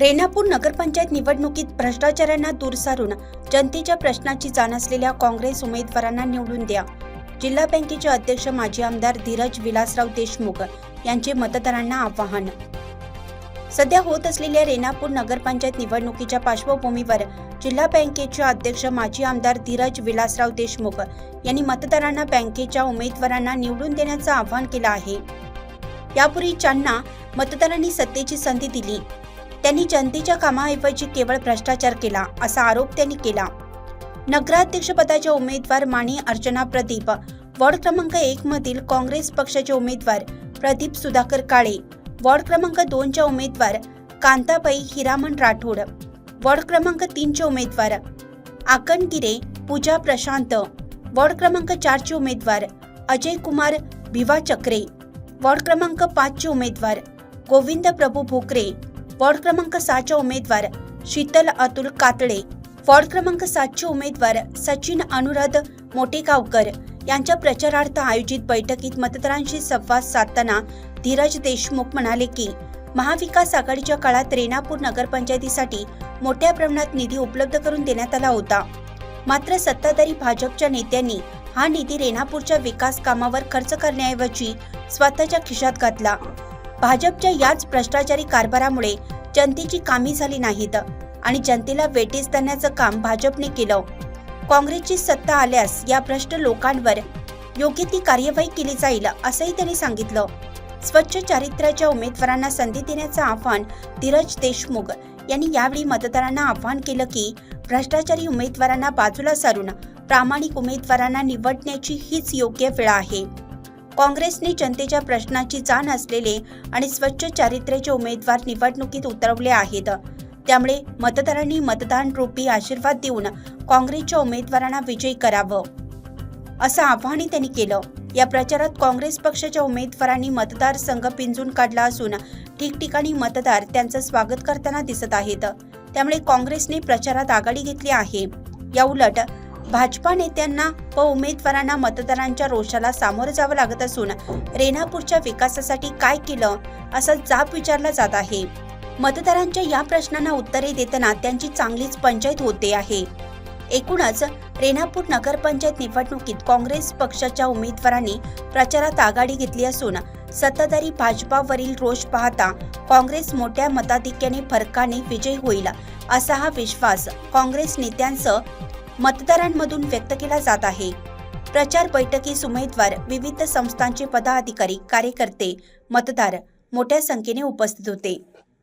रेणापूर नगरपंचायत निवडणुकीत भ्रष्टाचारांना दूर सारून जनतेच्या प्रश्नाची जाण असलेल्या काँग्रेस उमेदवारांना निवडून द्या. जिल्हा बँकेचे अध्यक्ष माजी आमदार धीरज विलासराव देशमुख यांचे मतदारांना आवाहन. सध्या होत असलेल्या रेणापूर नगरपंचायत निवडणुकीच्या पार्श्वभूमीवर जिल्हा बँकेचे अध्यक्ष माजी आमदार धीरज विलासराव देशमुख यांनी मतदारांना बँकेच्या उमेदवारांना निवडून देण्याचं आवाहन केलं आहे. यापूर्वी ज्यांना मतदारांनी सत्तेची संधी दिली. त्यांनी जनतेच्या कामाऐवजी केवळ भ्रष्टाचार केला असा आरोप त्यांनी केला. नगराध्यक्षपदाच्या उमेदवार माणी अर्चना प्रदीप वॉर्ड क्रमांक एक मधील काँग्रेस पक्षाचे उमेदवार प्रदीप सुधाकर काळे वॉर्ड क्रमांक दोनच्या उमेदवार कांताबाई हिरामण राठोड वॉर्ड क्रमांक तीनचे उमेदवार आकणगिरे पूजा प्रशांत वॉर्ड क्रमांक चारचे उमेदवार अजय कुमार भिवा चक्रे वॉर्ड क्रमांक पाचचे उमेदवार गोविंद प्रभू भोकरे वॉर्ड क्रमांक सहाचे उमेदवार शीतल अतुल कातळे वॉर्ड क्रमांक सातचे उमेदवार सचिन अनुराध मोटेगावकर यांच्या प्रचारार्थ आयोजित बैठकीत मतदारांशी संवाद साधताना धीरज देशमुख म्हणाले की महाविकास आघाडीच्या काळात रेणापूर नगरपंचायतीसाठी मोठ्या प्रमाणात निधी उपलब्ध करून देण्यात आला होता. मात्र सत्ताधारी भाजपच्या नेत्यांनी हा निधी रेणापूरच्या विकास कामावर खर्च करण्याऐवजी स्वतःच्या खिशात घातला. भाजपच्या याच भ्रष्टाचारी कारभारामुळे जनतेची कामी झाली नाहीत आणि जनतेला वेटीस धरण्याचं काम भाजपने केलं. काँग्रेसची सत्ता आल्यास या भ्रष्ट लोकांवर योग्य ती कार्यवाही केली जाईल असंही त्यांनी सांगितलं. स्वच्छ चारित्र्याच्या उमेदवारांना संधी देण्याचं आवाहन धीरज देशमुख यांनी यावेळी मतदारांना आवाहन केलं की भ्रष्टाचारी उमेदवारांना बाजूला सारून प्रामाणिक उमेदवारांना निवडण्याची हीच योग्य वेळ आहे. काँग्रेसने जनतेच्या प्रश्नाची जाण असलेले आणि स्वच्छ चारित्र्याचे उमेदवार निवडणुकीत उतरवले आहेत. त्यामुळे मतदारांनी मतदान रूपी आशीर्वाद देऊन काँग्रेसच्या उमेदवारांना विजयी करावं. असं आवाहनही त्यांनी केलं. या प्रचारात काँग्रेस पक्षाच्या उमेदवारांनी मतदारसंघ पिंजून काढला असून ठिकठिकाणी मतदार त्यांचं स्वागत करताना दिसत आहेत. त्यामुळे काँग्रेसने प्रचारात आघाडी घेतली आहे. या उलट भाजपा नेत्यांना व उमेदवारांना मतदारांच्या रोषाला सामोरं जावं लागत असून रेणापूरच्या विकासासाठी काय केलं असा जाब विचारला जात आहे. मतदारांच्या या प्रश्नांना उत्तरे देताना त्यांची चांगलीच पंचायत होते आहे. एकूणच रेणापूर नगरपंचायत निवडणुकीत काँग्रेस पक्षाच्या उमेदवारांनी प्रचारात आघाडी घेतली असून सत्ताधारी भाजपावरील रोष पाहता काँग्रेस मोठ्या मताधिक्याने फरकाने विजयी होईल असा हा विश्वास काँग्रेस नेत्यांचं मतदारांमधून व्यक्त केला जात आहे. प्रचार बैठकीस उमेदवार विविध संस्थांचे पदाधिकारी कार्यकर्ते मतदार मोठ्या संख्येने उपस्थित होते.